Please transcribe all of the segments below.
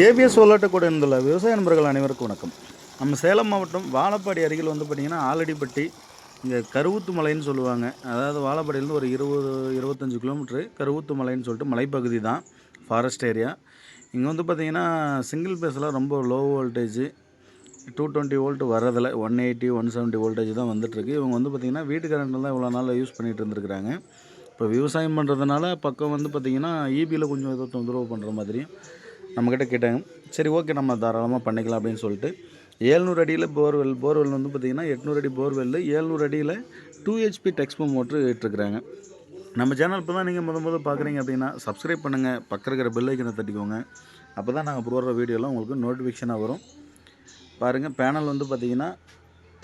ABS சோலாட்டை கூட இருந்துள்ள விவசாய நண்பர்கள் அனைவருக்கும் வணக்கம். நம்ம சேலம் மாவட்டம் வாழப்பாடி அருகில் வந்து பார்த்திங்கன்னா ஆலடிப்பட்டி இங்கே கருவுத்து மலைன்னு சொல்லுவாங்க. அதாவது வாழப்பாடியிலேருந்து ஒரு இருபது இருபத்தஞ்சி கிலோமீட்ரு கருவுத்து மலைன்னு சொல்லிட்டு மலைப்பகுதி தான் ஃபாரஸ்ட் ஏரியா இங்கே வந்து பார்த்திங்கன்னா சிங்கிள் பேஸில் ரொம்ப low voltage two twenty volt வரதில் one eighty one seventy voltage தான் வந்துட்டுருக்கு. இவங்க வந்து பார்த்திங்கன்னா வீட்டு கரண்ட்டில் தான் இவ்வளோ நாள் யூஸ் பண்ணிகிட்டு இருந்திருக்கிறாங்க. இப்போ விவசாயம் பண்ணுறதுனால பக்கம் வந்து பார்த்திங்கன்னா ஈபியில் கொஞ்சம் ஏதோ தொந்தரவு பண்ணுற மாதிரியும் நம்மக்கிட்ட கேட்டாங்க. சரி ஓகே நம்ம தாராளமாக பண்ணிக்கலாம் அப்படின்னு சொல்லிட்டு ஏழ்நூறு அடியில் போர்வெல் போர்வெல் வந்து பார்த்திங்கன்னா எட்நூறு அடி போர்வெல் ஏழ்நூறு அடியில் டூ ஹெச்பி டெக்ஸ்போ மோட்ரு இட்டுருக்குறாங்க. நம்ம சேனல் இப்போ தான் நீங்கள் முத முதல் பார்க்குறீங்க அப்படின்னா சப்ஸ்கிரைப் பண்ணுங்கள் பக்கம் இருக்கிற பெல் ஐக்கனை தட்டிக்கோங்க. அப்போ தான் நாங்கள் போடுற வீடியோலாம் உங்களுக்கு நோட்டிஃபிகேஷனாக வரும். பாருங்கள் பேனல் வந்து பார்த்திங்கன்னா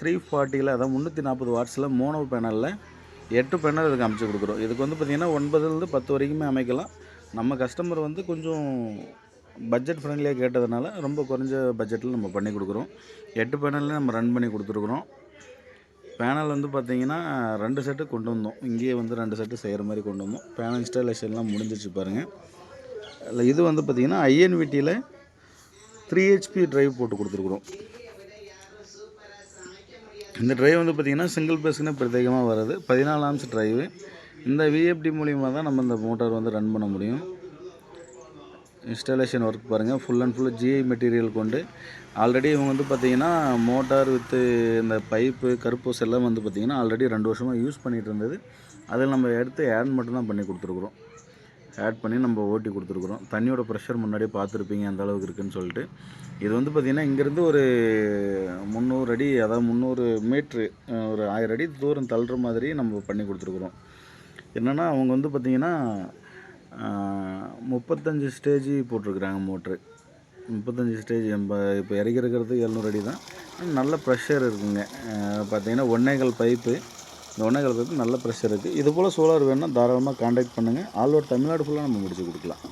த்ரீ ஃபார்ட்டியில் அதாவது முந்நூற்றி நாற்பது வாட்ஸில் மோனோ பேனலில் எட்டு பேனல் இதுக்கு அமைச்சு கொடுக்குறோம். இதுக்கு வந்து பார்த்திங்கன்னா ஒன்பதுலேருந்து பத்து வரைக்குமே அமைக்கலாம். நம்ம கஸ்டமர் வந்து கொஞ்சம் பட்ஜெட் ஃப்ரெண்ட்லியாக கேட்டதுனால ரொம்ப குறைஞ்ச பட்ஜெட்டில் நம்ம பண்ணி கொடுக்குறோம். எட்டு பேனல்ல நம்ம ரன் பண்ணி கொடுத்துருக்குறோம். பேனல் வந்து பார்த்திங்கன்னா ரெண்டு செட்டு கொண்டு வந்தோம். இங்கேயே வந்து ரெண்டு செட்டு செய்கிற மாதிரி கொண்டு வந்தோம். பேனல் இன்ஸ்டாலேஷன்லாம் முடிஞ்சிச்சு பாருங்கள் அதில் இது வந்து பார்த்திங்கன்னா ஐஎன்விட்டியில் த்ரீ ஹெச்பி ட்ரைவ் போட்டு கொடுத்துருக்குறோம். இந்த ட்ரைவ் வந்து பார்த்திங்கன்னா சிங்கிள் பேஸ்க்குனே பிரத்யேகமாக வருது பதினாலு ஆம்ஸ் ட்ரைவு இந்த விஎஃப்டி மூலியமாக தான் நம்ம இந்த மோட்டார் வந்து ரன் பண்ண முடியும். இன்ஸ்டாலேஷன் ஒர்க் பாருங்கள் full and full GI material கொண்டு. ஆல்ரெடி இவங்க வந்து பார்த்திங்கன்னா மோட்டார் வித்து இந்த பைப்பு கருப்பூஸ் எல்லாம் வந்து பார்த்திங்கன்னா ஆல்ரெடி ரெண்டு வருஷமாக யூஸ் பண்ணிகிட்டு இருந்தது. அதில் நம்ம எடுத்து ஆட் மட்டும்தான் பண்ணி கொடுத்துருக்குறோம். ஆட் பண்ணி நம்ம ஓட்டி கொடுத்துருக்குறோம். தண்ணியோட ப்ரெஷர் முன்னாடியே பார்த்துருப்பீங்க அந்த அளவுக்கு இருக்குன்னு சொல்லிட்டு. இது வந்து பார்த்திங்கன்னா இங்கேருந்து ஒரு முந்நூறு அடி அதாவது முந்நூறு மீட்ரு ஒரு ஆயிரம் அடி தூரம் தள்ளுற மாதிரி நம்ம பண்ணி கொடுத்துருக்குறோம். என்னென்னா அவங்க வந்து பார்த்திங்கன்னா முப்பத்தஞ்சு ஸ்டேஜ் போட்டிருக்குறாங்க மோட்ரு. முப்பத்தஞ்சு ஸ்டேஜ் நம்ம இப்போ இறக்கிருக்கிறது எழுநூறு அடி தான். நல்ல ப்ரெஷர் இருக்குங்க. பார்த்தீங்கன்னா ஒன்னேகால் பைப்பு இந்த ஒன்னேகால் பைப்பு நல்ல ப்ரெஷர் இருக்குது இது போல் சோலார் வேணும்னா தாராளமாக காண்டாக்ட் பண்ணுங்கள் ஆல் ஓவர் தமிழ்நாடு ஃபுல்லாக நம்ம முடிச்சு கொடுக்கலாம்.